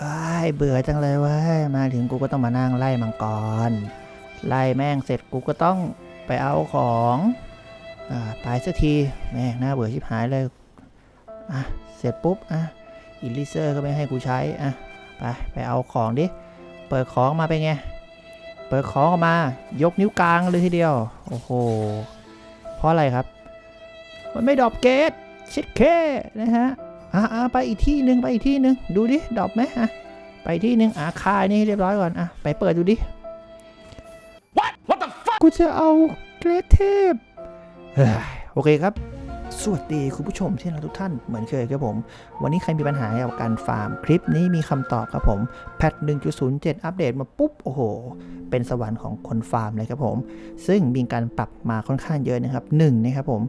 เอ้ยเบื่อจังเลยเว้ยมาถึงกูก็ต้องมานั่งไล่มังกร ไล่แม่งเสร็จกูก็ต้องไปเอาของอ่าตายสักทีแม่งน่าเบื่อชิบหายเลยอะเสร็จปุ๊บอะอิลิเซอร์ก็ไม่ให้กูใช้อะไปไปเอาของดิเปิดของมาเป็นไงเปิดของออกมายกนิ้วกลางเลยทีเดียวโอ้โหเพราะอะไรครับ มันไม่ดรอปเกตชิดเคนะฮะ อะอะไปอีกที่หนึ่งไปอีกที่หนึ่งดูดิดรอปไหมอะไปที่หนึ่งอะคายนี่ให้เรียบร้อยก่อนอะไปเปิดดูดิ What? What the fuck? กูจะเอาเกรดเทพเฮ้ยโอเคครับสวัสดีคุณผู้ชมที่รักทุกท่านเหมือนเคยครับผม วันนี้ใครมีปัญหาเกี่ยวกับการฟาร์มคลิปนี้มีคำตอบครับผมแพท1.07 อัปเดตมาปุ๊บ โอ้โห เป็นสวรรค์ของคนฟาร์มเลยครับผม ซึ่งมีการปรับมาค่อนข้างเยอะนะครับหนึ่งนะครับผม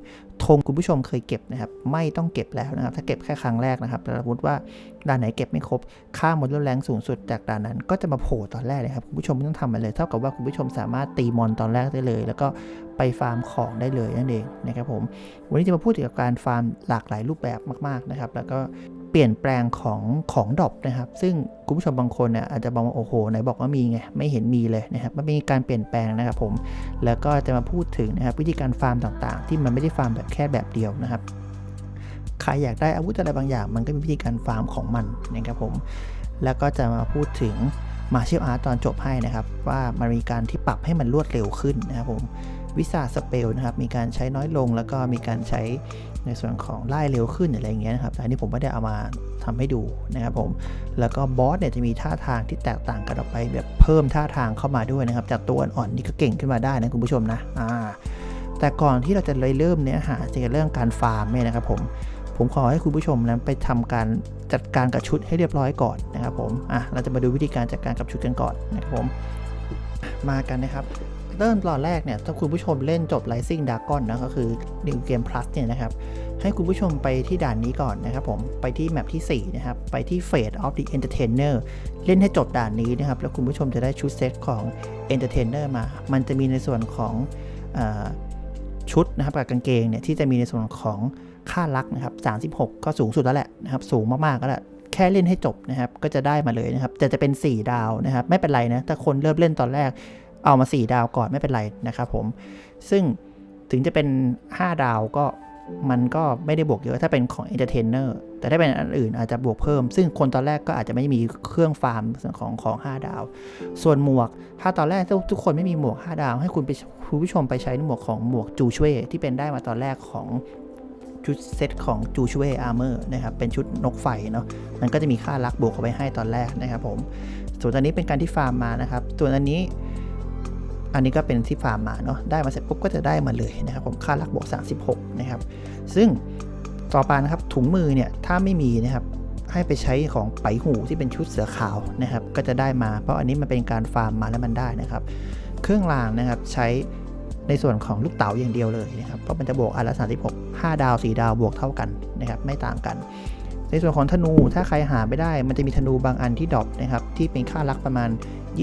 ธงคุณผู้ชมเคยเก็บนะครับไม่ต้องเก็บแล้วนะครับ ถ้าเก็บแค่ครั้งแรกนะครับสมมติว่าด่านไหนเก็บไม่ครบ ค่าหมดรุ่นแรงสูงสุดจากด่านนั้น ก็จะมาโผล่ตอนแรกเลยครับคุณผู้ชมไม่ต้องทำอะไรเลยเท่ากับว่าคุณผู้ชมสามารถตีมอนตอนแรกได้เลย แล้วก็ไปฟาร์มของได้เลยนั่นเองนะครับผมวันนี้จะมาพูดเกี่ยวกับการฟาร์มหลากหลายรูปแบบมากๆนะครับแล้วก็เปลี่ยนแปลงของของดรอปนะครับ ซึ่ง คุณผู้ชมบางคนเนี่ยอาจจะบอกว่าโอ้โหไหนบอกว่ามีไงไม่เห็นมีเลยนะครับมันมีการเปลี่ยนแปลงนะครับผมแล้วก็จะมาพูดถึงนะครับวิธีการฟาร์มต่างๆ ที่มันไม่ได้ฟาร์มแบบแค่แบบเดียวนะครับใครอยากได้อาวุธอะไรบางอย่าง มันก็มีวิธีการฟาร์มของมันนะครับผมแล้วก็จะมาพูดถึงมาเชียลอาร์ตอนจบให้นะครับ ว่ามันมีการที่ปรับให้มันรวดเร็วขึ้นนะครับผม วิสาสเปลนะครับ มีการใช้น้อยลงแล้วก็มีการใช้ในส่วนของไล่เร็วขึ้นอะไรอย่างเงี้ยนะครับแต่อันนี้ผมไม่ได้เอามาทำให้ดูนะครับผม แล้วก็บอสเนี่ยจะมีท่าทางที่แตกต่างกันออกไปแบบเพิ่มท่าทางเข้ามาด้วยนะครับ จากตัวอ่อนนี่ก็เก่งขึ้นมาได้นะคุณผู้ชมนะ อ่า แต่ก่อนที่เราจะเลยเริ่มเนื้อหาเกี่ยวกับเรื่องการฟาร์มเนี่ยนะครับผม ผมขอให้คุณผู้ชมนั้นไปทำการจัดการกับชุดให้เรียบร้อยก่อนนะครับผม อะ เราจะมาดูวิธีการจัดการกับชุดกันก่อนนะครับผม มากันนะครับ เริ่มตอนแรกเนี่ยถ้าคุณผู้ชมเล่นจบ Rising Dragon นะก็คือ New Game Plus เนี่ยนะครับให้คุณผู้ชมไปที่ด่านนี้ก่อนนะครับผมไปที่แมปที่ 4 นะครับ ไปที่ Fate of the Entertainer เล่นให้จบด่านนี้นะครับ แล้วคุณผู้ชมจะได้ชุดเซตของ Entertainer มา มันจะมีในส่วนของอชุดนะครับกับกางเกงเนี่ยที่จะมีในส่วนของค่ารักนะครับ36 ก็สูงสุดแล้วแหละนะครับสูงมากๆก็แล้วแค่เล่นให้จบนะครับก็จะได้มาเลยนะครับแต่จะเป็น 4 ดาวนะครับไม่เป็นไรนะถ้าคนเริ่มเล่นตอนแรก เอามา 4 ดาวก่อนไม่เป็นไรนะครับผม ซึ่งถึงจะเป็น 5 ดาวก็มันก็ไม่ได้บวกเยอะถ้าเป็นของ Entertainer แต่ถ้าเป็นอันอื่นอาจจะบวกเพิ่ม ซึ่งคนตอนแรกก็อาจจะไม่มีเครื่องฟาร์มของของ 5 ดาว ส่วนหมวก ถ้าตอนแรกทุกคนไม่มีหมวก 5 ดาว ให้คุณไปคุณผู้ชมไปใช้หมวกของหมวกจูช่วยที่เป็นได้มาตอนแรกของชุดเซตของจูช่วยอาร์เมอร์นะครับเป็นชุดนกไฟเนาะมันก็จะมีค่ารักบวกเข้าไปให้ตอนแรกนะครับผมส่วนอันนี้เป็นการที่ฟาร์มมานะครับส่วนอันนี้ อันนี้ก็เป็นที่ฟาร์มมาเนาะได้มาเสร็จปุ๊บก็จะได้มาเลยนะครับผมค่ารักบวก 36 นะครับ ซึ่งต่อไปนะครับถุงมือเนี่ยถ้าไม่มีนะครับให้ไปใช้ของไปหูที่เป็นชุดเสือขาวนะครับก็จะได้มาเพราะอันนี้มันเป็นการฟาร์มมาแล้วมันได้นะครับ เครื่องรางนะครับใช้ในส่วนของลูกเต๋าอย่างเดียวเลยนะครับเพราะมันจะบวกอันละ36 5 ดาว 4 ดาวบวกเท่ากันนะครับไม่ต่างกัน ในส่วนของธนูถ้าใครหาไม่ได้ มันจะมีธนูบางอันที่ดรอปนะครับที่เป็นค่ารักประมาณ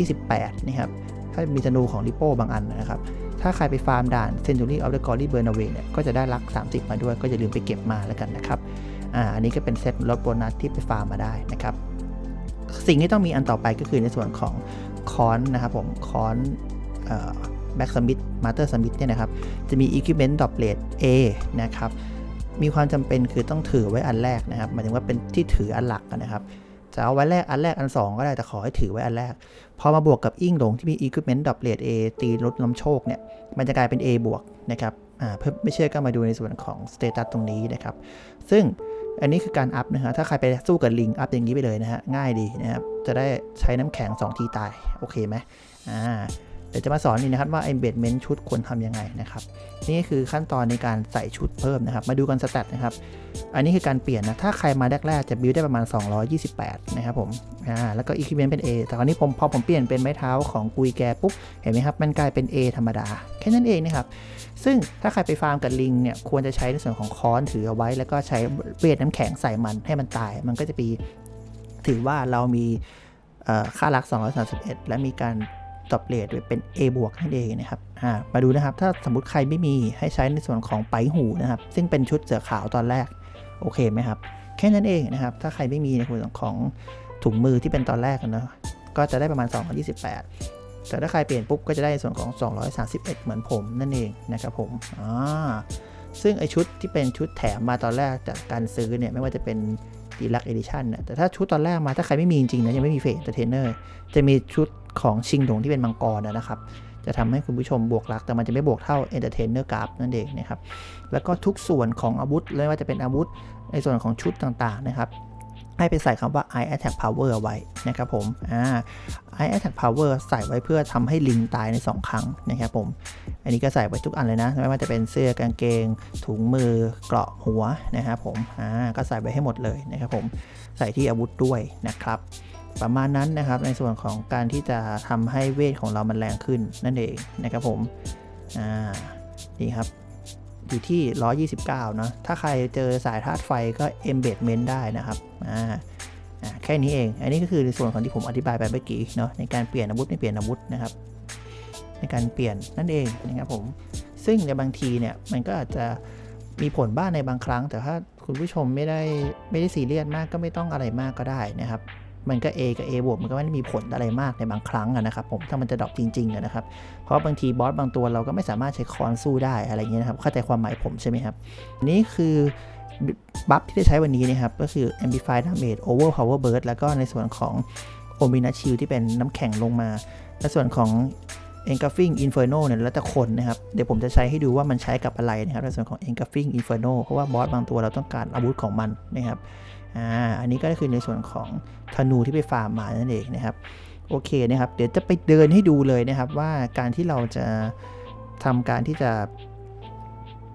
28 นะครับ ถ้ามีธนูของริโป้บางอันนะครับ ถ้าใครไปฟาร์มด่าน Century of the Glory Burn Away เนี่ยก็จะได้รัก 30 มาด้วย ก็อย่าลืมไปเก็บมาแล้วกันนะครับอ่าอันนี้ก็เป็นเซตลดโบนัสที่ไปฟาร์มมาได้นะครับ สิ่งที่ต้องมีอันต่อไปก็คือในส่วนของคอนนะครับผมคอนแบ็กสมิธมาเตอร์สมิธเนี่ยนะครับ จะมี Equipment ดอ p เล t A นะครับ มีความจำเป็นคือต้องถือไว้อันแรกนะครับหมายถึงว่าเป็นที่ถืออันหลักนะครับ จะเอาไว้แรกอันแรกอัน 2 ก็ได้แต่ขอให้ถือไว้อันแรก พอมาบวกกับอิงหลงที่มี Equipment ดอ p เล t A ตีลดน้ำโชคเนี่ยมันจะกลายเป็น A บวกนะครับอ่าเพื่อไม่เชื่อก็มาดูในส่วนของสเตตัสตรงนี้นะครับ ซึ่งอันนี้คือการอัพนะฮะถ้าใครไปสู้กับลิงอัพอย่างนี้ไปเลยนะฮะง่ายดีนะครับจะได้ใช้น้ำแข็ง 2 ทีตาย โอเคไหมอ่า เดี๋ยวจะมาสอนนี่นะครับว่า embedment ชุดควรทำยังไงนะครับ นี่คือขั้นตอนในการใส่ชุดเพิ่มนะครับ มาดูกันสแตทนะครับ อันนี้คือการเปลี่ยนนะ ถ้าใครมาแรกๆจะบิวได้ประมาณ 228 นะครับผม อ่า แล้วก็ equipment เป็น A แต่คราวนี้ผมพอผมเปลี่ยนเป็นไม้เท้าของกุยแกปุ๊บ เห็นไหมครับ มันกลายเป็น A ธรรมดา แค่นั้นเองนะครับ ซึ่งถ้าใครไปฟาร์มกับลิงเนี่ย ควรจะใช้ในส่วนของค้อนถือเอาไว้ แล้วก็ใช้เวทน้ำแข็งใส่มันให้มันตาย มันก็จะปีถือว่าเรามีเอ่อค่ารัก 231 และมีการ ตอบเลทเป็น A บวกนั่นเองนะครับมาดูนะครับ ถ้าสมมติใครไม่มีให้ใช้ในส่วนของไปหูนะครับ ซึ่งเป็นชุดเสือขาวตอนแรก โอเคไหมครับ แค่นั้นเองนะครับ ถ้าใครไม่มีในส่วนของถุงมือที่เป็นตอนแรกนะก็จะได้ประมาณ 228 แต่ถ้าใครเปลี่ยนปุ๊บก็จะได้ในส่วนของ 231 เหมือนผมนั่นเองนะครับผมอ่าซึ่งไอชุดที่เป็นชุดแถมมาตอนแรกจากการซื้อเนี่ยไม่ว่าจะเป็น ดีลักเอดิชันเนี่ยแต่ถ้าชุดตอนแรกมาถ้าใครไม่มีจริงๆนะยังไม่มีเฟสเตอร์เทนเนอร์จะมีชุดของชิงถงที่เป็นมังกรนะครับจะทำให้คุณผู้ชมบวกรัก แต่มันจะไม่บวกเท่า Entertainer g r a p นั่นเองนะครับ แล้วก็ทุกส่วนของอาวุธ ไม่ว่าจะเป็นอาวุธในส่วนของชุดต่างๆนะครับ ให้ไปใส่คำว่า Eye Attack Power ไว้นะครับผมอ่า Eye Attack Power ใส่ไว้เพื่อทำให้ลิงตายใน 2 ครั้งนะครับผม อันนี้ก็ใส่ไว้ทุกอันเลยนะ ไม่ว่าจะเป็นเสื้อกางเกง ถุงมือเกราะหัวนะครับผมอ่าก็ใส่ไว้ให้หมดเลยนะครับผมใส่ที่อาวุธด้วยนะครับประมาณนั้นนะครับในส่วนของการที่จะทำให้เวทของเรามันแรงขึ้นนั่นเองนะครับผมอ่านี่ครับ อยู่ที่ 129เนอะถ้าใครเจอสายธาตุไฟก็ embedment ได้นะครับอ่าอ่าแค่นี้เอง อันนี้ก็คือในส่วนของที่ผมอธิบายไปเมื่อกี้เนาะในการเปลี่ยนอาวุธไม่เปลี่ยนอาวุธนะครับ ในการเปลี่ยนนั่นเองนะครับผมซึ่งในบางทีเนี่ยมันก็อาจจะมีผลบ้างในบางครั้ง แต่ถ้าคุณผู้ชมไม่ได้ไม่ได้ซีเรียสมากก็ไม่ต้องอะไรมากก็ได้นะครับ มันก็ A กับ A บวกมันก็ไม่ได้มีผลอะไรมากในบางครั้งนะครับผมถ้ามันจะดรอปจริงๆนะครับเพราะบางทีบอสบางตัวเราก็ไม่สามารถใช้คอนสู้ได้อะไรเงี้ยนะครับเข้าใจความหมายผมใช่ไหมครับนี่คือบัฟที่ได้ใช้วันนี้นะครับก็คือ Amplify Damage Over Power Burst แล้วก็ในส่วนของ o m i n a Shield ที่เป็นน้ำแข็งลงมาและส่วนของ Engulfing Inferno เนี่ยแล้วแต่คนนะครับเดี๋ยวผมจะใช้ให้ดูว่ามันใช้กับอะไรนะครับในส่วนของ Engulfing Inferno เพราะว่าบอสบางตัวเราต้องการอาวุธของมันนะครับ อ่าอันนี้ก็คือในส่วนของธนูที่ไปฟาร์มมานั่นเองนะครับโอเคนะครับ เดี๋ยวจะไปเดินให้ดูเลยนะครับว่าการที่เราจะทำการที่จะ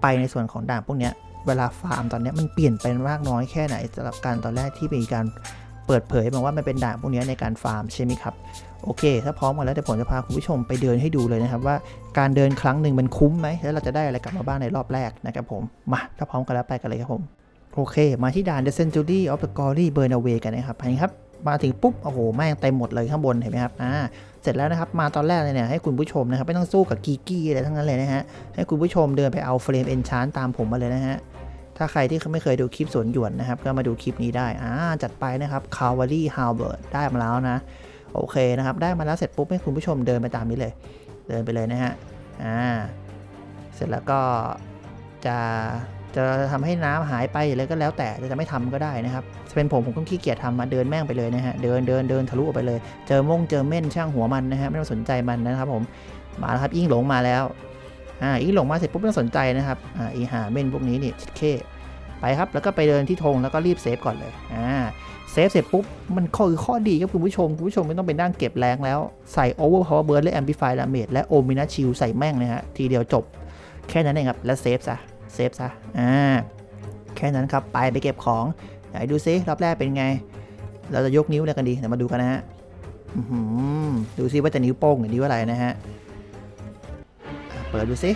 ไปในส่วนของด่านพวกนี้เวลาฟาร์มตอนนี้มันเปลี่ยนไปมากน้อยแค่ไหนสำหรับการตอนแรกที่มีการเปิดเผยมาว่ามันเป็นด่านพวกนี้ในการฟาร์มใช่ไหมครับโอเค ถ้าพร้อมกันแล้วเดี๋ยวผมจะพาคุณผู้ชมไปเดินให้ดูเลยนะครับ ว่าการเดินครั้งหนึ่งมันคุ้มไหมแล้วเราจะได้อะไรกลับมาบ้างในรอบแรกนะครับผมมาถ้าพร้อมกันแล้วไปกันเลยครับผม โอเค มาที่ด่าน The Century of the Glory Burn Away กันนะครับอันนี้ครับ มาถึงปุ๊บ โอ้โห แม่งเต็มหมดเลยข้างบน เห็นไหมครับ อ่า เสร็จแล้วนะครับ มาตอนแรกเลยเนี่ย ให้คุณผู้ชมนะครับ ไม่ต้องสู้กับกีกี้อะไรทั้งนั้นเลยนะฮะ ให้คุณผู้ชมเดินไปเอาเฟรมเอนชานตามผมมาเลยนะฮะ ถ้าใครที่ไม่เคยดูคลิปสวนหยวนนะครับ ก็มาดูคลิปนี้ได้ อ่า จัดไปนะครับ Cavalry Halberd ได้มาแล้วนะ โอเคนะครับ ได้มาแล้วเสร็จปุ๊บให้คุณผู้ชมเดินไปตามนี้เลย เดินไปเลยนะฮะ อ่า เสร็จแล้วก็จะ จะทำให้น้ำหายไปอะไรก็แล้วแต่จะไม่ทำก็ได้นะครับจะเป็นผมผมก็ขี้เกียจทำมาเดินแม่งไปเลยนะฮะเดินเดินเดินทะลุออกไปเลย เจอมงเจอเม่นช่างหัวมันนะฮะไม่ต้องสนใจมันนะครับผมมาแล้วครับอิงหลงมาแล้วอ่าอิงหลงมาเสร็จปุ๊บไม่ต้องสนใจนะครับอ่าอีหาเม่นพวกนี้นี่ชิดเคไปครับแล้วก็ไปเดินที่ธงแล้วก็รีบเซฟก่อนเลยอ่าเซฟเสร็จปุ๊บมันข้อคือข้อดีครับคุณผู้ชมคุณผู้ชมไม่ต้องไปนั่งเก็บแรงแล้วใส่ over power burst และ amplify damage และ omina shield ใส่แม่งเลยฮะทีเดียวจบแค่นั้นเองครับแล้วเซฟซะ เซฟซะ อ่า แค่นั้นครับ ไปไปเก็บของไหนดูซิรอบแรกเป็นไง เราจะยกนิ้วอะไรกันดี เดี๋ยวมาดูกันนะฮะดูซิว่าจะนิ้วโป้งหรือนิ้วอะไรนะฮะ เปิดดูซิ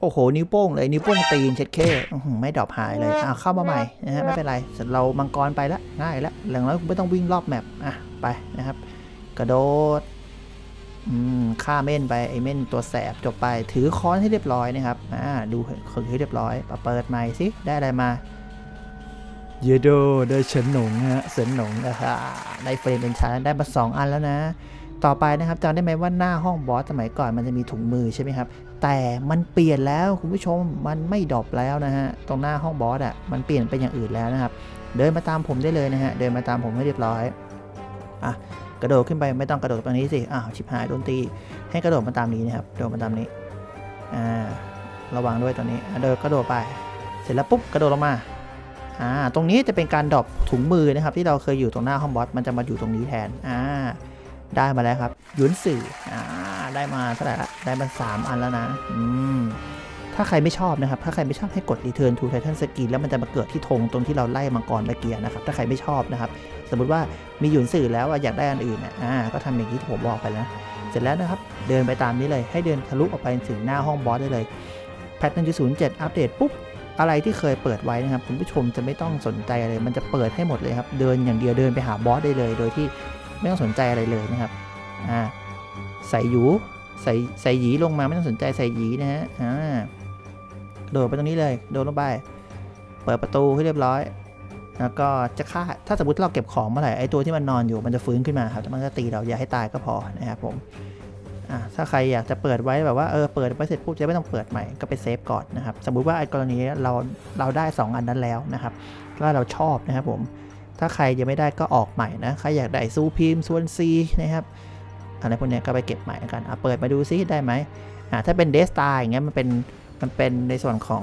โอ้โห นิ้วโป้งเลย นิ้วโป้งตีนเช็ดเคอื้อหือไม่ดรอปหายเลยอะเข้ามาใหม่นะฮะ ไม่เป็นไรเสร็จเรามังกรไปละง่ายละหลังแล้วไม่ต้องวิ่งรอบแมปอะ ไปนะครับ กระโดด อืมฆ่าเม่นไปไอ้เม่นตัวแสบจบไปถือค้อนให้เรียบร้อยนะครับอ่าดูคือให้เรียบร้อยมาเปิดใหม่สิได้อะไรมาเยโดได้เฉินหนงฮะเฉินหนงนะคะได้เฟรมเป็นชั้นได้มาสองอันแล้วนะ ต่อไปนะครับจำได้ไหมว่าหน้าห้องบอสสมัยก่อนมันจะมีถุงมือใช่ไหมครับ แต่มันเปลี่ยนแล้วคุณผู้ชมมันไม่ดรอปแล้วนะฮะตรงหน้าห้องบอสอะมันเปลี่ยนเป็นอย่างอื่นแล้วนะครับ เดินมาตามผมได้เลยนะฮะเดินมาตามผมให้เรียบร้อยอะ กระโดดขึ้นไปไม่ต้องกระโดดตรงนี้สิ อ้าวชิบหายโดนตี ให้กระโดดมาตามนี้นะครับ โดดมาตามนี้ อ่า ระวังด้วยตรงนี้เดินกระโดดไป เสร็จแล้วปุ๊บกระโดดลงมา อ่า ตรงนี้จะเป็นการดรอปถุงมือนะครับ ที่เราเคยอยู่ตรงหน้าห้องบอส มันจะมาอยู่ตรงนี้แทน อ่า ได้มาแล้วครับยุนสื่ออ่า ได้มาเท่าไหร่ละ ได้มาสามอันแล้วนะ อืม ถ้าใครไม่ชอบนะครับ ถ้าใครไม่ชอบให้กด Return to Titan Skin แล้วมันจะมาเกิดที่ธงตรงที่เราไล่มังกรตะเกียนะครับ ถ้าใครไม่ชอบนะครับ สมมติว่ามีหยุนสื่อแล้วอยากได้อันอื่นอะอ่าก็ทำอย่างที่ผมบอกไปแล้วเสร็จแล้วนะครับ เดินไปตามนี้เลย ให้เดินทะลุออกไปถึงหน้าห้องบอสได้เลยแพท1.07อัปเดตปุ๊บอะไรที่เคยเปิดไว้นะครับคุณผู้ชมจะไม่ต้องสนใจอะไร มันจะเปิดให้หมดเลยครับ เดินอย่างเดียวเดินไปหาบอสได้เลย โดยที่ไม่ต้องสนใจอะไรเลยนะครับอ่าใส่หยูใส่ใส่หยีลงมาไม่ต้องสนใจใส่หยีนะฮะอ่า โดดไปตรงนี้เลย โดดลงไป เปิดประตูให้เรียบร้อย แล้วก็จะฆ่า ถ้าสมมติเราเก็บของเมื่อไหร่ ไอตัวที่มันนอนอยู่ มันจะฟื้นขึ้นมาครับ มันก็ตีเราอย่าให้ตายก็พอนะครับผมอะถ้าใครอยากจะเปิดไว้แบบว่าเออเปิดไว้เสร็จปุ๊บจะไม่ต้องเปิดใหม่ก็ไปเซฟก่อนนะครับ สมมุติว่าไอ้กรณีเราเราได้ 2 อันนั้นแล้วนะครับแล้วเราชอบนะครับผม ถ้าใครยังไม่ได้ก็ออกใหม่นะใครอยากได้ซูพิมส่วนซีนะครับอะไรพวกนี้ก็ไปเก็บใหม่กันอะเปิดมาดูซิได้ไหมอะถ้าเป็นเดสตาอย่างเงี้ยมันเป็น มันเป็นในส่วนของ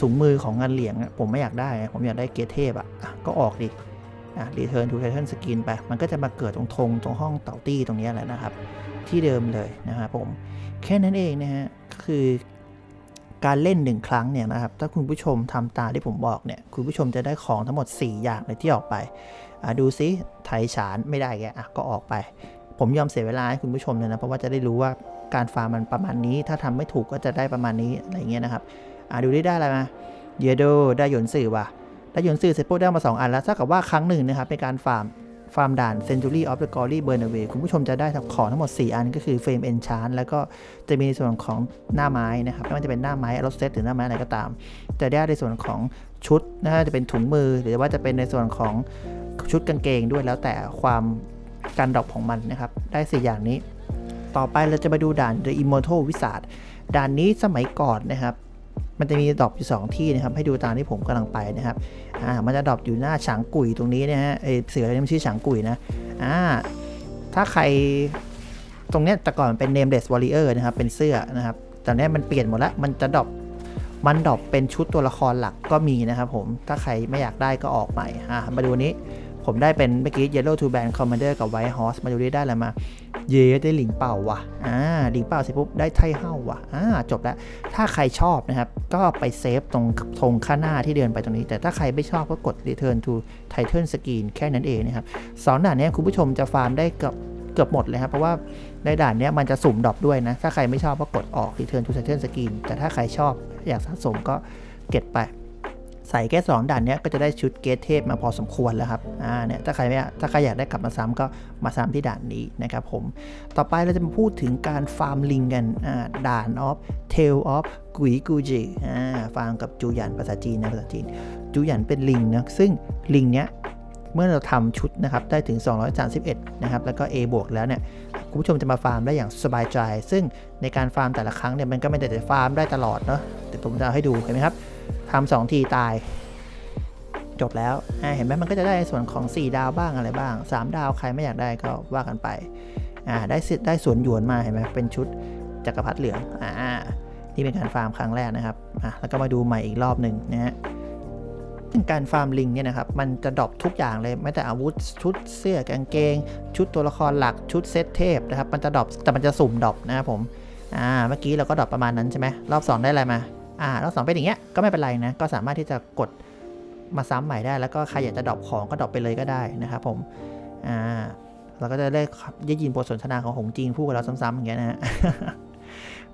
ถุงมือของเงินเหรียญอะผมไม่อยากได้ ผมอยากได้เกรดเทพอะอะก็ออกดิอะรีเทิร์นทูไททันสกินไป มันก็จะมาเกิดตรงธงตรงห้องเต่าตี้ตรงนี้แหละนะครับ ที่เดิมเลยนะครับผม แค่นั้นเองนะฮะคือการเล่นหนึ่งครั้งเนี่ยนะครับ ถ้าคุณผู้ชมทำตามที่ผมบอกเนี่ย คุณผู้ชมจะได้ของทั้งหมด 4 อย่างเลยที่ออกไปอะดูซิไทยฉานไม่ได้แกอะก็ออกไป ผมยอมเสียเวลาให้คุณผู้ชมเลยนะ เพราะว่าจะได้รู้ว่า การฟาร์มมันประมาณนี้ ถ้าทำไม่ถูกก็จะได้ประมาณนี้อะไรเงี้ยนะครับอะดูได้ได้อะไรมาเยโดได้หยนสื่อว่ะได้หยนสื่อเสร็จปุ๊บได้มาสองอันแล้วถ้ากับว่าครั้งหนึ่งนะครับในการฟาร์มฟาร์มด่าน Century of the Glory Burn Away คุณผู้ชมจะได้ของทั้งหมด 4 อันก็คือเฟรม Enchant แล้วก็จะมีในส่วนของหน้าไม้นะครับ ไม่ว่าจะเป็นหน้าไม้รถเซตหรือหน้าไม้อะไรก็ตาม จะได้ในส่วนของชุดนะฮะจะเป็นถุงมือ หรือว่าจะเป็นในส่วนของชุดกางเกงด้วยแล้วแต่ความการดรอปของมันนะครับ ได้ 4 อย่างนี้ ต่อไปเราจะมาดูด่าน The Immortal Wizard ด่านนี้สมัยก่อนนะครับ มันจะมีดรอปอยู่ 2 ที่นะครับ ให้ดูตามที่ผมกำลังไปนะครับ อ่า มันจะดรอปอยู่หน้าฉางกุยตรงนี้นะฮะเอเสืออะไรนี่มันชื่อฉางกุยนะ อ่า ถ้าใครตรงเนี้ยแต่ก่อนมันเป็น Nameless Warrior นะครับ เป็นเสื้อนะครับ แต่เนี้ยมันเปลี่ยนหมดแล้ว มันจะดรอปมันดรอปเป็นชุดตัวละครหลักก็มีนะครับผม ถ้าใครไม่อยากได้ก็ออกใหม่ อ่า มาดูนี้ ผมได้เป็นเมื่อกี้ Yellow to Band Commander กับ White Horse มาดูได้ได้อะไรมา เย้ได้หลิงเป่าว่ะ อ่าหลิงเป่าเสร็จปุ๊บได้ไทเฮ้าว่ะ อ่าจบแล้ว ถ้าใครชอบนะครับ ก็ไปเซฟตรงธงข้างหน้าที่เดินไปตรงนี้ แต่ถ้าใครไม่ชอบก็กด Return to Title Screen แค่นั้นเองนะครับสองด่านนี้คุณผู้ชมจะฟาร์มได้เกือบเกือบหมดเลยครับ เพราะว่าในด่านนี้มันจะสุ่มดรอปด้วยนะ ถ้าใครไม่ชอบก็กดออก Return to Title Screen แต่ถ้าใครชอบอยากสะสมก็เก็บไป ใส่แค่สองด่านเนี้ยก็จะได้ชุดเกตเทพมาพอสมควรแล้วครับอ่าเนี่ยถ้าใครไม่ถ้าใครอยากได้กลับมาซ้ำก็มาซ้ำที่ด่านนี้นะครับผมต่อไปเราจะมาพูดถึงการฟาร์มลิงกันอ่าด่านออฟเทลออฟกุยกูจิอ่าฟาร์มกับจูหยันภาษาจีนนะภาษาจีน จูหยันเป็นลิงนะซึ่งลิงเนี้ยเมื่อเราทำชุดนะครับได้ถึง 231 นะครับ แล้วก็ A บวกแล้วเนี่ยคุณผู้ชมจะมาฟาร์มได้อย่างสบายใจ ซึ่งในการฟาร์มแต่ละครั้งเนี่ยมันก็ไม่ได้แต่ฟาร์มได้ตลอดเนาะแต่ผมจะให้ดูเห็นไหมครับ ทำสองทีตาย จบแล้วเห็นไหมมันก็จะได้ส่วนของ 4 ดาวบ้างอะไรบ้าง 3 ดาวใครไม่อยากได้ก็ว่ากันไปได้สิได้สวนหยวนมาเห็นไหมเป็นชุดจักรพรรดิเหลืองอ่านี่เป็นการฟาร์มครั้งแรกนะครับอะแล้วก็มาดูใหม่อีกรอบหนึ่งนะฮะซึ่งการฟาร์มลิงเนี่ยนะครับ มันจะดรอปทุกอย่างเลยแม้แต่อาวุธ ชุดเสื้อกางเกง ชุดตัวละครหลักชุดเซตเทพนะครับ มันจะดรอปแต่มันจะสุ่มดรอปนะครับผม อ่า เมื่อกี้เราก็ดรอปประมาณนั้นใช่ไหมรอบสองได้อะไรมา อ่ารอบสองเป็นอย่างเงี้ยก็ไม่เป็นไรนะก็สามารถที่จะกดมาซ้ำใหม่ได้ แล้วก็ใครอยากจะดรอปของก็ดรอปไปเลยก็ได้นะครับผมอ่าเราก็จะได้ได้ยินบทสนทนาของหงจีนพูดกับเราซ้ำๆอย่างเงี้ยนะฮะ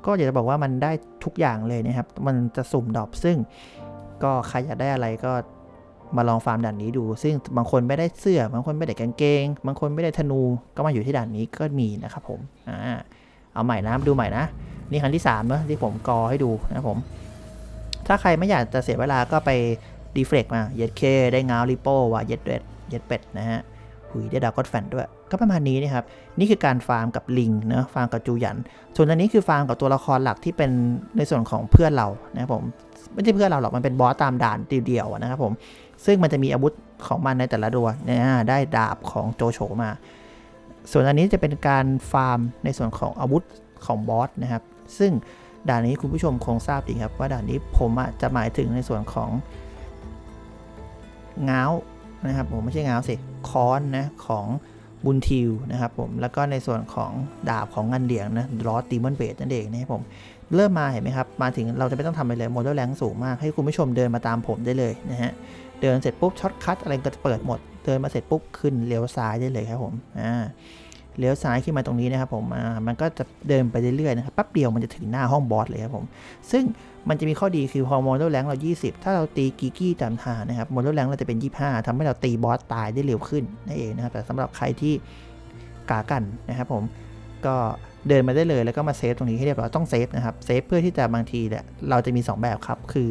ก็อยากจะบอกว่ามันได้ทุกอย่างเลยนะครับ มันจะสุ่มดรอปซึ่งก็ใครอยากได้อะไรก็มาลองฟาร์มด่านนี้ดู ซึ่งบางคนไม่ได้เสื้อ บางคนไม่ได้กางเกง บางคนไม่ได้ธนู ก็มาอยู่ที่ด่านนี้ก็มีนะครับผม อ่า เอาใหม่นะ ดูใหม่นะ นี่ครั้งที่3เนะที่ผมกอให้ดูนะครับผม ถ้าใครไม่อยากจะเสียเวลาก็ไปดีเฟกมาเย็ดเคได้เงาวริโป้ว่ะเย็ดเด็ดเย็ดเป็ดนะฮะหุยได้ดาวก็อดแฟนด้วย ก็ประมาณนี้นะครับ นี่คือการฟาร์มกับลิงเนะฟาร์มกับจูหยัน ส่วนอันนี้คือฟาร์มกับตัวละครหลักที่เป็นในส่วนของเพื่อนเรานะครับผมไม่ใช่เพื่อนเราหรอกมันเป็นบอสตามด่านเดียวๆนะครับผมซึ่งมันจะมีอาวุธของมันในแต่ละตัวเนี่ยได้ดาบของโจโฉมา ส่วนอันนี้จะเป็นการฟาร์มในส่วนของอาวุธของบอสนะครับ ซึ่ง ด่านนี้คุณผู้ชมคงทราบดีครับว่าด่านนี้ผมอะจะหมายถึงในส่วนของง้าวนะครับผมไม่ใช่ง้าวสิค้อนนะของบุญทิวนะครับผมแล้วก็ในส่วนของดาบของงันเหลียงนะลอสตีมอนเบดนั่นเองนะครับผมเริ่มมาเห็นไหมครับ มาถึงเราจะไม่ต้องทำอะไรเลยโมเดลแรงสูงมาก ให้คุณผู้ชมเดินมาตามผมได้เลยนะฮะเดินเสร็จปุ๊บช็อตคัทอะไรก็จะเปิดหมด เดินมาเสร็จปุ๊บขึ้นเลี้ยวซ้ายได้เลยครับผมอ่า เลี้ยวซ้ายขึ้นมาตรงนี้นะครับผมอ่ามันก็จะเดินไปเรื่อยๆนะครับแป๊บเดียวมันจะถึงหน้าห้องบอสเลยครับผมซึ่งมันจะมีข้อดีคือพอโมเดลแรงเรา 20 ถ้าเราตีกิกี้ตามทางนะครับโมเดลแรงเราจะเป็น 25ทำให้เราตีบอสตายได้เร็วขึ้นนั่นเองนะครับแต่สำหรับใครที่กากันนะครับผมก็เดินมาได้เลยแล้วก็มาเซฟตรงนี้ให้เรียบร้อยต้องเซฟนะครับเซฟเพื่อที่จะบางทีเนี่ยเราจะมี 2 แบบครับ คือ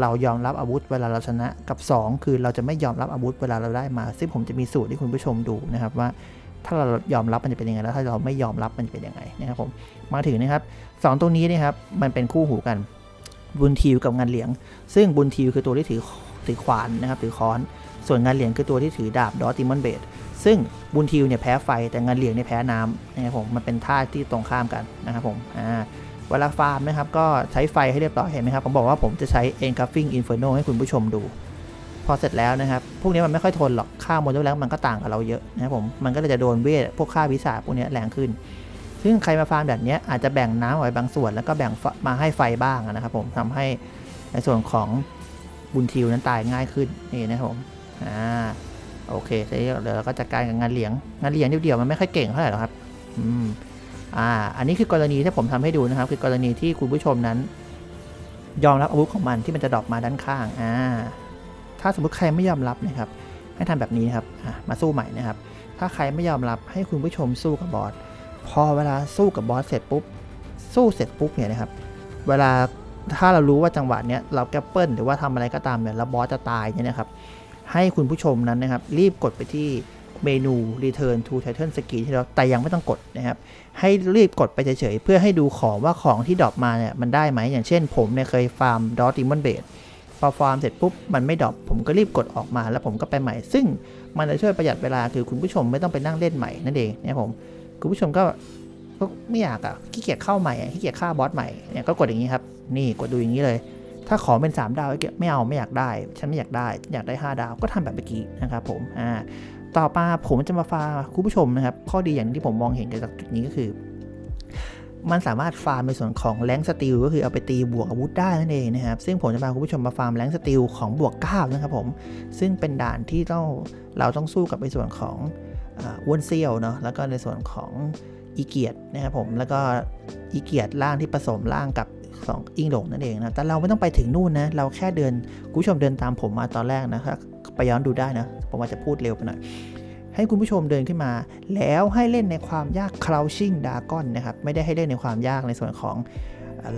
เรายอมรับอาวุธเวลาเราชนะกับ 2 คือเราจะไม่ยอมรับอาวุธเวลาเราได้มา ซึ่งผมจะมีสูตรให้คุณผู้ชมดูนะครับว่า ถ้าเรายอมรับมันจะเป็นยังไงแล้วถ้าเราไม่ยอมรับมันจะเป็นยังไงนะครับผมมาถึงนะครับสองตรงนี้นะครับมันเป็นคู่หูกันบุญทิวกับงานเหลียง ซึ่งบุญทิวคือตัวที่ถือถือขวานนะครับถือค้อน ส่วนงานเหลียงคือตัวที่ถือดาบดอติมอนเบดซึ่งบุญทิวเนี่ยแพ้ไฟแต่งานเหลียงเนี่ยแพ้น้ำนะครับผมมันเป็นท่าที่ตรงข้ามกันนะครับผมอ่าเวลาฟาร์มนะครับก็ใช้ไฟให้เรียบร้อยเห็นไหมครับผมบอกว่าผมจะใช้ Engulfing Inferno ให้คุณผู้ชมดู พอเสร็จแล้วนะครับ พวกนี้มันไม่ค่อยทนหรอก ค่าโมเดลแรงมันก็ต่างกับเราเยอะนะครับผม มันก็เลยจะโดนเวท พวกค่าวิสาพวกนี้แรงขึ้น ซึ่งใครมาฟาร์มแบบนี้อาจจะแบ่งน้ำไว้บางส่วน แล้วก็แบ่งมาให้ไฟบ้างนะครับผมทำให้ในส่วนของบุญทิวนั้นตายง่ายขึ้นนี่นะครับผม อ่า โอเคเสร็จแล้วเราก็จัดการกับงานเหลียง งานเหลียงเดียวๆมันไม่ค่อยเก่งเท่าไหร่หรอกครับ อืม อ่า อันนี้คือกรณีที่ผมทำให้ดูนะครับ คือกรณีที่คุณผู้ชมนั้น ยอมรับอาวุธของมันที่มันจะดรอปมาด้านข้าง อ่า ถ้าสมมติใครไม่ยอมรับนะครับ ให้ทำแบบนี้นครับมาสู้ใหม่นะครับ ถ้าใครไม่ยอมรับให้คุณผู้ชมสู้กับบอส พอเวลาสู้กับบอสเสร็จปุ๊บ สู้เสร็จปุ๊บเนี่ยนะครับ เวลาถ้าเรารู้ว่าจังหวะเนี้ยเราแกปเปิลหรือว่าทำอะไรก็ตามเนี่ยแล้วบอสจะตายเนี่ยนะครับ ให้คุณผู้ชมนั้นนะครับ รีบกดไปที่เมนู Return to Titan Screen ที่เราแต่ยังไม่ต้องกดนะครับ ให้รีบกดไปเฉยๆ เพื่อให้ดูของว่าของที่ดรอปมาเนี่ยมันได้ไหมอย่างเช่นผมเนี่ยเคยฟาร์มดอติมอนเบด พอฟาร์มเสร็จปุ๊บมันไม่ดรอปผมก็รีบกดออกมาแล้วผมก็ไปใหม่ ซึ่งมันจะช่วยประหยัดเวลาคือคุณผู้ชมไม่ต้องไปนั่งเล่นใหม่นั่นเองนะผมคุณผู้ชมก็ก็ไม่อยากอะขี้เกียจเข้าใหม่ขี้เกียจฆ่าบอสใหม่เนี่ยก็กดอย่างนี้ครับนี่กดดูอย่างนี้เลย ถ้าขอเป็น 3 ดาวไม่เอาไม่อยากได้ ฉันไม่อยากได้อยากได้ 5 ดาวก็ทำแบบเมื่อกี้นะครับผมอ่าต่อมาผมจะมาฟาคุณผู้ชมนะครับข้อดีอย่างที่ผมมองเห็นจากจุดนี้ก็คือ มันสามารถฟาร์มในส่วนของแรงสติลก็คือเอาไปตีบวกอาวุธได้นั่นเองนะครับ ซึ่งผมจะพาคุณผู้ชมมาฟาร์มแรงสติลของบวก9นะครับผม ซึ่งเป็นด่านที่ต้องเราต้องสู้กับในส่วนของอวนเซียวเนาะ แล้วก็ในส่วนของอีเกียรตนะครับผม แล้วก็อีเกียรตร่างที่ผสมร่างกับของอิงหลงนั่นเองนะ แต่เราไม่ต้องไปถึงนู่นนะ เราแค่เดินคุณผู้ชมเดินตามผมมาตอนแรกนะครับไปย้อนดูได้นะ ผมอาจจะพูดเร็วไปหน่อย ให้คุณผู้ชมเดินขึ้นมา แล้วให้เล่นในความยาก crouching dragon นะครับ ไม่ได้ให้เล่นในความยากในส่วนของ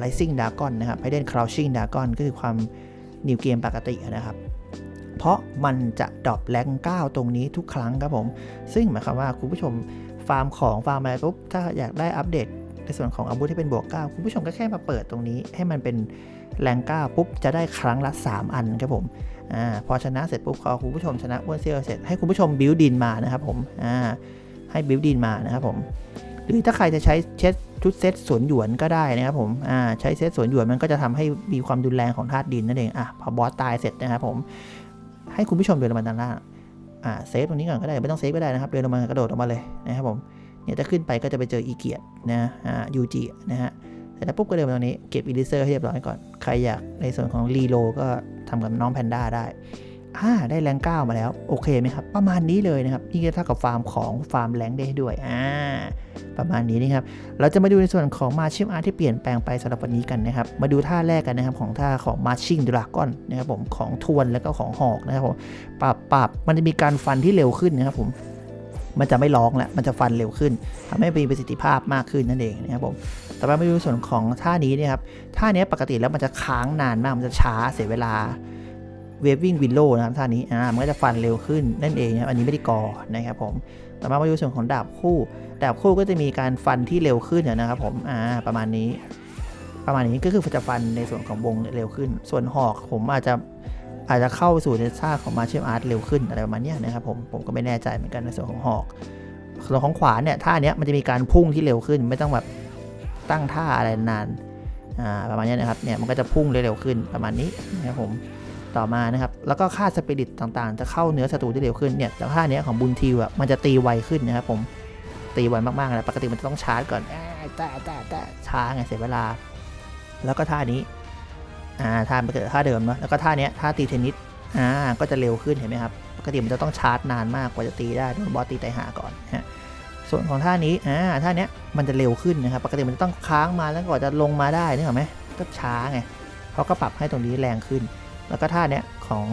rising dragon นะครับ ให้เล่น crouching dragon ก็คือความนิวเกมปกตินะครับ เพราะมันจะดรอปแรง9ตรงนี้ทุกครั้งครับผม ซึ่งหมายความว่าคุณผู้ชมฟาร์มของฟาร์มอะไรปุ๊บ ถ้าอยากได้อัปเดตในส่วนของอาวุธที่เป็นบวก 9 คุณผู้ชมก็แค่มาเปิดตรงนี้ ให้มันเป็นแรง9ปุ๊บ จะได้ครั้งละ 3 อันครับผม อ่าพอชนะเสร็จปุ๊บพอคุณผู้ชมชนะอ้วนเซียวเสร็จให้คุณผู้ชมบิวดินมานะครับผมอ่าให้บิวดินมานะครับผมหรือถ้าใครจะใช้เช็ดชุดเซตสวนหยวนก็ได้นะครับผมอ่าใช้เซตสวนหยวนมันก็จะทำให้มีความรุนแรงของธาตุดินนั่นเองอะพอบอสตายเสร็จนะครับผมให้คุณผู้ชมเดินลงมาด้านล่างอ่าเซฟตรงนี้ก่อนก็ได้ไม่ต้องเซฟก็ได้นะครับเดินลงมากระโดดลงมาเลยนะครับผมเนี่ยถ้าขึ้นไปก็จะไปเจออีเกียตนะอ่ายูจินะฮะเสร็จแล้วปุ๊บก็เดินมาตรงนี้เก็บอีลิเซอร์ให้เรียบร้อยก่อนใครอยากในส่วนของรีโลก็ ทำกับน้องแพนด้าได้อ่าได้แรงก้ามาแล้ว โอเคไหมครับ ประมาณนี้เลยนะครับ นี่ก็เท่ากับฟาร์มของฟาร์มแรงได้ด้วยอ่าประมาณนี้นะครับ เราจะมาดูในส่วนของมาชิมอาร์ที่เปลี่ยนแปลงไปสำหรับวันนี้กันนะครับ มาดูท่าแรกกันนะครับของท่าของมาชิ่งดราก้อนนะครับผมของทวนแล้วก็ของหอกนะครับผมปรับปรับมันจะมีการฟันที่เร็วขึ้นนะครับผม มันจะไม่ร้องแล้วมันจะฟันเร็วขึ้นทำให้มีประสิทธิภาพมากขึ้นนั่นเองนะครับผมต่อไปมาดูส่วนของท่านี้นะครับท่านี้ปกติแล้วมันจะค้างนานมากมันจะช้าเสียเวลาเวฟวิ่งวินโลนะครับท่านี้อ่ามันก็จะฟันเร็วขึ้นนั่นเองนะครับอันนี้ไม่ได้กอนะครับผมต่อมามาดูส่วนของดาบคู่ ดาบคู่ก็จะมีการฟันที่เร็วขึ้นนะครับผมอ่าประมาณนี้ ประมาณนี้ก็คือจะฟันในส่วนของวงเร็วขึ้น ส่วนหอกผมอาจจะ อาจจะเข้าสู่ในท่าของมาเชียลอาร์ตเร็วขึ้นอะไรประมาณนี้นะครับผมผมก็ไม่แน่ใจเหมือนกันในส่วนของหอกส่วนของขวาเนี่ยท่าเนี้ยมันจะมีการพุ่งที่เร็วขึ้น ไม่ต้องแบบตั้งท่าอะไรนานอ่าประมาณนี้นะครับเนี่ยมันก็จะพุ่งเร็วขึ้นประมาณนี้นะครับผมต่อมานะครับแล้วก็ค่าสปิริตต่างๆ จะเข้าเนื้อศัตรูได้เร็วขึ้นเนี่ยแต่ค่าเนี้ยของบุญทิวอะมันจะตีไวขึ้นนะครับผมตีไวมากๆนะปกติมันจะต้องชาร์จก่อนแอะแต่แต่แต่ช้าไงเสียเวลา แล้วก็ท่านี้ อ่าท่ามันเกิดท่าเดิมเนาะแล้วก็ท่าเนี้ยท่าตีเทนนิสอ่าก็จะเร็วขึ้นเห็นไหมครับปกติมันจะต้องชาร์จนานมากกว่าจะตีได้โดนบอสตีไตหาก่อนฮะส่วนของท่านี้อ่าท่าเนี้ยมันจะเร็วขึ้นนะครับปกติมันจะต้องค้างมาแล้วกว่าจะลงมาได้นึกออไหมก็ช้าไงเขาก็ปรับให้ตรงนี้แรงขึ้น แล้วก็ท่าเนี้ยของ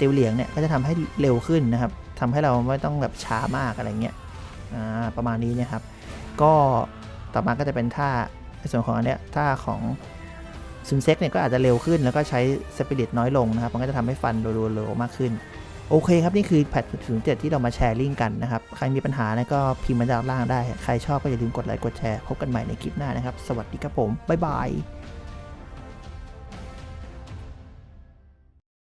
ติวเหลียงเนี่ยก็จะทำให้เร็วขึ้นนะครับทำให้เราไม่ต้องแบบช้ามากอะไรเงี้ยอ่าประมาณนี้นะครับ ก็ต่อมาก็จะเป็นท่าในส่วนของอันเนี้ยท่าของ ซึมเซ็กเนี่ยก็อาจจะเร็วขึ้นแล้วก็ใช้สปิริตน้อยลงนะครับ มันก็จะทำให้ฟันรัวๆเร็วมากขึ้น โอเคครับ นี่คือแพทถึงเจ็ดที่เรามาแชร์ลิงก์กันนะครับ ใครมีปัญหานะก็พิมพ์มาด้านล่างได้ ใครชอบก็อย่าลืมกดไลค์กดแชร์ พบกันใหม่ในคลิปหน้านะครับ สวัสดีครับผม บ๊ายบาย